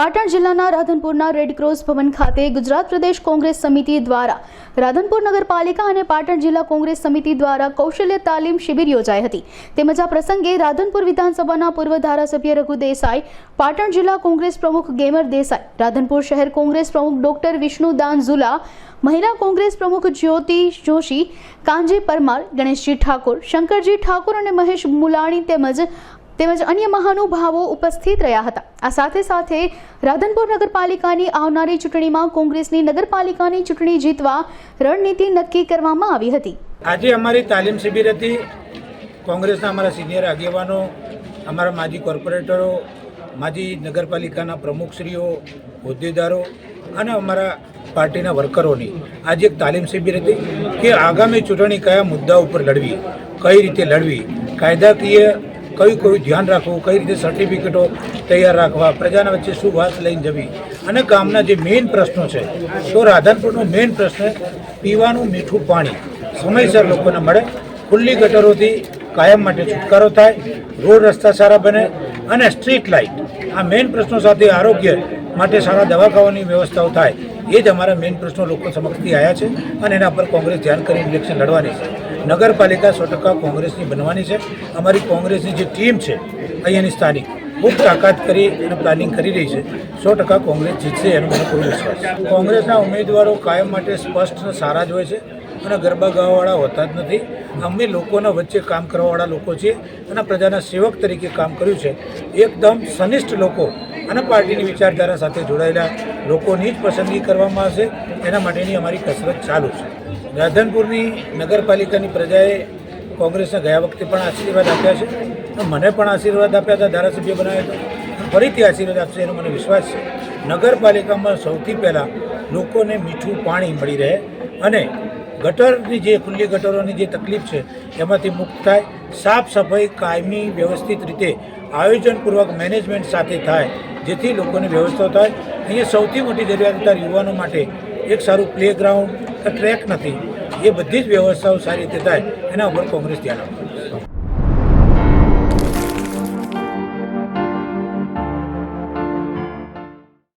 પાટણ જિલ્લાના રાધનપુરના રેડક્રોસ ભવન ખાતે ગુજરાત પ્રદેશ કોંગ્રેસ સમિતિ દ્વારા રાધનપુર નગરપાલિકા અને પાટણ જિલ્લા કોંગ્રેસ સમિતિ દ્વારા કૌશલ્ય તાલીમ શિબિર યોજાઈ હતી. તેમજ આ પ્રસંગે રાધનપુર વિધાનસભાના પૂર્વ ધારાસભ્ય રઘુ દેસાઈ, પાટણ જિલ્લા કોંગ્રેસ પ્રમુખ ગેમર દેસાઈ, રાધનપુર શહેર કોંગ્રેસ પ્રમુખ ડોક્ટર વિષ્ણુદાન ઝુલા મહિલા કોંગ્રેસ પ્રમુખ જ્યોતિ જોશી કાંજી પરમાર, ગણેશજી ઠાકોર, શંકરજી ઠાકોર અને મહેશ મુલાણી તેમજ તેમજ અન્ય મહાનુભાવો ઉપસ્થિત રહ્યા હતા. આ સાથે સાથે રાધનપુર નગરપાલિકાની આવનારી ચૂંટણીમાં કોંગ્રેસની નગરપાલિકાની ચૂંટણી જીતવા રણનીતિ નક્કી કરવામાં આવી હતી. આજે અમારી તાલીમ શિબિર હતી. કોંગ્રેસના અમારા સિનિયર આગેવાનો, અમારા માજી કોર્પોરેટરો, માજી નગરપાલિકાના પ્રમુખશ્રીઓ, હોદ્દેદારો અને અમારા પાર્ટીના વર્કરોની આજે એક તાલીમ શિબિર હતી કે આગામી ચૂંટણી કયા મુદ્દા ઉપર લડવી, કઈ રીતે લડવી, કાયદાકીય કયું કયું ધ્યાન રાખવું, કઈ રીતે સર્ટિફિકેટો તૈયાર રાખવા, પ્રજાના વચ્ચે શું વાત લઈને જવી અને ગામના જે મેઇન પ્રશ્નો છે, તો રાધનપુરનો મેઇન પ્રશ્ન પીવાનું મીઠું પાણી. સમયસર લોકોને મળે, ખુલ્લી ગટરોથી કાયમ માટે છુટકારો થાય, રોડ રસ્તા સારા બને અને સ્ટ્રીટ લાઇટ આ મેઇન પ્રશ્નો સાથે આરોગ્ય માટે સારા દવાખાવાની વ્યવસ્થાઓ થાય, એ જ અમારા મેઇન પ્રશ્નો લોકો સમક્ષથી આવ્યા છે અને એના પર કોંગ્રેસ ધ્યાન કરીને ઇલેક્શન લડવાની છે. નગરપાલિકા સો ટકા કોંગ્રેસની બનવાની છે. અમારી કોંગ્રેસની જે ટીમ છે, અહીંયાની સ્થાનિક, ખૂબ તાકાત કરી અને પ્લાનિંગ કરી રહી છે. સો ટકા કોંગ્રેસ જીતશે એનો મને પૂરો વિશ્વાસ કોંગ્રેસના ઉમેદવારો કાયમ માટે સ્પષ્ટ સારા જ હોય છે અને ગરબા ગાવાવાળા હોતા જ નથી. અમે લોકોના વચ્ચે કામ કરવાવાળા લોકો છીએ અને પ્રજાના સેવક તરીકે કામ કર્યું છે. એકદમ સનિષ્ઠ લોકો અને પાર્ટીની વિચારધારા સાથે જોડાયેલા લોકોની જ પસંદગી કરવામાં આવશે. એના માટેની અમારી કસરત ચાલુ છે. રાધનપુરની નગરપાલિકાની પ્રજાએ કોંગ્રેસના ગયા વખતે પણ આશીર્વાદ આપ્યા છે. મને પણ આશીર્વાદ આપ્યા હતા, ધારાસભ્ય બનાવ્યા હતા. ફરીથી આશીર્વાદ આપશે એનો મને વિશ્વાસ છે. નગરપાલિકામાં સૌથી પહેલાં લોકોને મીઠું પાણી મળી રહે અને ગટરની જે ખુલ્લી ગટરોની જે તકલીફ છે, એમાંથી મુક્ત થાય. સાફ સફાઈ કાયમી વ્યવસ્થિત રીતે આયોજનપૂર્વક મેનેજમેન્ટ સાથે થાય, જેથી લોકોની વ્યવસ્થા થાય. અહીંયા સૌથી મોટી જરૂરિયાત યુવાનો માટે એક સારું પ્લેગ્રાઉન્ડ કે ટ્રેક નથી. એ બધી જ વ્યવસ્થાઓ સારી રીતે થાય, એના ઉપર કોંગ્રેસ ધ્યાન આપે.